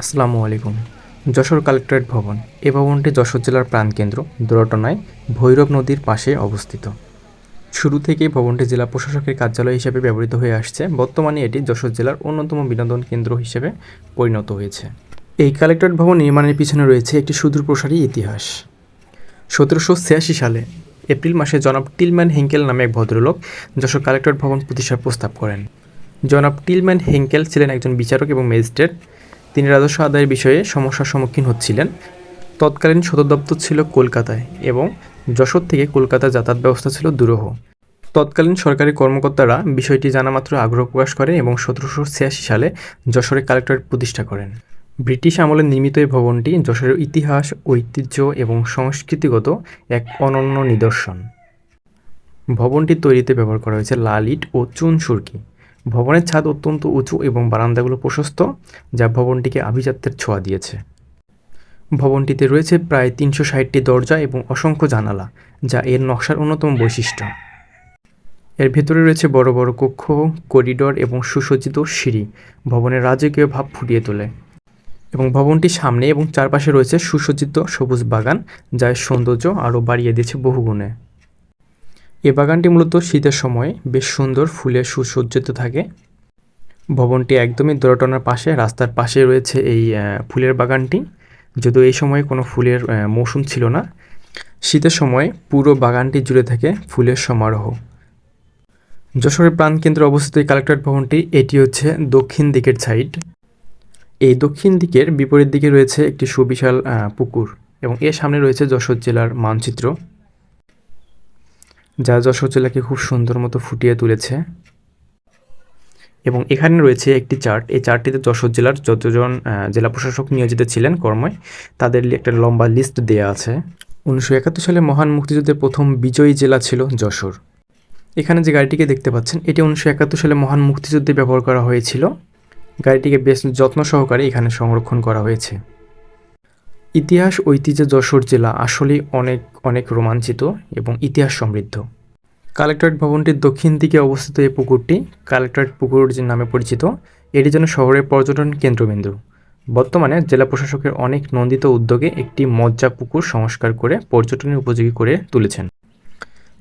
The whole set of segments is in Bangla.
আসসালামু আলাইকুম। যশোর কালেক্টরেট ভবন, এ ভবনটি যশোর জেলার প্রাণকেন্দ্র, দুরটনায় ভৈরব নদীর পাশে অবস্থিত। শুরু থেকেই ভবনটি জেলা প্রশাসকের কার্যালয় হিসেবে ব্যবহৃত হয়ে আসছে। বর্তমানে এটি যশোর জেলার অন্যতম বিনোদন কেন্দ্র হিসেবে পরিণত হয়েছে। এই কালেক্টরেট ভবন নির্মাণের পিছনে রয়েছে একটি সুদূর প্রসারী ইতিহাস। সতেরোশো ছিয়াশি সালে এপ্রিল মাসে জনাব টিলম্যান হেঙ্কেল নামে এক ভদ্রলোক যশোর কালেক্টরেট ভবন প্রতিষ্ঠার প্রস্তাব করেন। জনাব টিলম্যান হেঙ্কেল ছিলেন একজন বিচারক এবং ম্যাজিস্ট্রেট। তিনি রাজস্ব আদায়ের বিষয়ে সমস্যার সম্মুখীন হচ্ছিলেন। তৎকালীন সদর দপ্তর ছিল কলকাতায় এবং যশোর থেকে কলকাতা যাতায়াত ব্যবস্থা ছিল দুরূহ। তৎকালীন সরকারি কর্মকর্তারা বিষয়টি জানামাত্র আগ্রহ প্রকাশ করে এবং সতেরোশো ছিয়াশি সালে যশোরে কালেক্টরেট প্রতিষ্ঠা করেন। ব্রিটিশ আমলে নির্মিত এই ভবনটি যশোরের ইতিহাস, ঐতিহ্য এবং সংস্কৃতিগত এক অনন্য নিদর্শন। ভবনটি তৈরিতে ব্যবহার করা হয়েছে লাল ইট ও চুন সুরকি। ভবনের ছাদ অত্যন্ত উঁচু এবং বারান্দাগুলো প্রশস্ত, যা ভবনটিকে আভিজাত্যের ছোঁয়া দিয়েছে। ভবনটিতে রয়েছে প্রায় তিনশো ষাটটি দরজা এবং অসংখ্য জানালা, যা এর নকশার অন্যতম বৈশিষ্ট্য। এর ভেতরে রয়েছে বড় বড় কক্ষ, করিডর এবং সুসজ্জিত সিঁড়ি, ভবনের রাজকীয় ভাব ফুটিয়ে তোলে। এবং ভবনটির সামনে এবং চারপাশে রয়েছে সুসজ্জিত সবুজ বাগান যা এর সৌন্দর্য আরও বাড়িয়ে দিয়েছে বহুগুণে। এ বাগানটি মূলত শীতের সময় বেশ সুন্দর ফুলে সুসজ্জিত থাকে। ভবনটি একদমই দোরটনার পাশে, রাস্তার পাশে রয়েছে এই ফুলের বাগানটি। যদিও এই সময়ে কোনো ফুলের মৌসুম ছিল না, শীতের সময় পুরো বাগানটি জুড়ে থাকে ফুলের সমারোহ। যশোরের প্রাণকেন্দ্রে অবস্থিত এই কালেক্টরেট ভবনটি, এটি হচ্ছে দক্ষিণ দিকের সাইড। এই দক্ষিণ দিকের বিপরীত দিকে রয়েছে একটি সুবিশাল পুকুর এবং এর সামনে রয়েছে যশোর জেলার মানচিত্র। যা যশোর জেলাকে খুব সুন্দর মতো ফুটিয়ে তুলেছে। এবং এখানে রয়েছে একটি চার্ট। এই চার্টটিতে যশোর জেলার যতজন জেলা প্রশাসক নিয়োজিত ছিলেন কর্ময়, তাদের একটা লম্বা লিস্ট দেওয়া আছে। উনিশশো একাত্তর সালে মহান মুক্তিযুদ্ধের প্রথম বিজয়ী জেলা ছিল যশোর। এখানে যে গাড়িটিকে দেখতে পাচ্ছেন, এটি উনিশশো একাত্তর সালে মহান মুক্তিযুদ্ধে ব্যবহার করা হয়েছিল। গাড়িটিকে বেশ যত্ন সহকারে এখানে সংরক্ষণ করা হয়েছে। ইতিহাস, ঐতিহ্যে যশোর জেলা আসলেই অনেক অনেক রোমাঞ্চিত এবং ইতিহাস সমৃদ্ধ। কালেক্টরেট ভবনটির দক্ষিণ দিকে অবস্থিত এই পুকুরটি কালেক্টরেট পুকুর যে নামে পরিচিত, এটি যেন শহরের পর্যটন কেন্দ্রবিন্দু। বর্তমানে জেলা প্রশাসকের অনেক নন্দিত উদ্যোগে একটি মজ্জা পুকুর সংস্কার করে পর্যটনের উপযোগী করে তুলেছেন।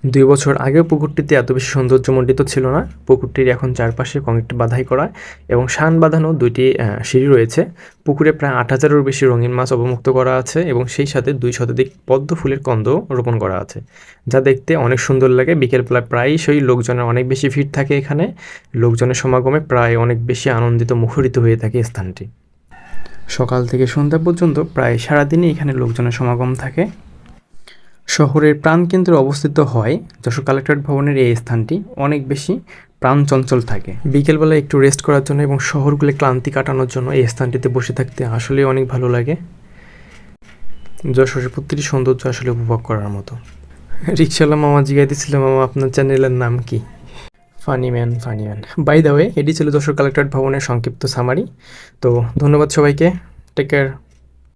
দুই বছর আগেও পুকুরটিতে এত বেশি সৌন্দর্যমণ্ডিত ছিল না। পুকুরটির এখন চারপাশে কংক্রিট বাধাই করা এবং শান বাঁধানো দুইটি সিঁড়ি রয়েছে। পুকুরে প্রায় আট হাজারেরও বেশি রঙিন মাছ অবমুক্ত করা আছে এবং সেই সাথে দুই শতাধিক পদ্ম ফুলের কন্দ রোপণ করা আছে, যা দেখতে অনেক সুন্দর লাগে। বিকেলবেলা প্রায়শই লোকজনের অনেক বেশি ভিড় থাকে এখানে। লোকজনের সমাগমে প্রায় অনেক বেশি আনন্দিত, মুখরিত হয়ে থাকে স্থানটি। সকাল থেকে সন্ধ্যা পর্যন্ত প্রায় সারাদিনই এখানে লোকজনের সমাগম থাকে। শহরের প্রাণকেন্দ্রে অবস্থিত হয় যশোর কালেক্টরেট ভবনের এই স্থানটি। অনেক বেশি প্রাণচঞ্চল থাকে। বিকেলবেলা একটু রেস্ট করার জন্য এবং শহরগুলো ক্লান্তি কাটানোর জন্য এই স্থানটিতে বসে থাকতে আসলে অনেক ভালো লাগে। যশোরের প্রতিটি সৌন্দর্য আসলে উপভোগ করার মতো। রিক্সাওয়ালা মামা জিজ্ঞাইতেছিল মামা, আপনার চ্যানেলের নাম কি? Funny man funny man. By the way এটি ছিল যশোর কালেক্টরেট ভবনের সংক্ষিপ্ত সামারি তো ধন্যবাদ সবাইকে। Take care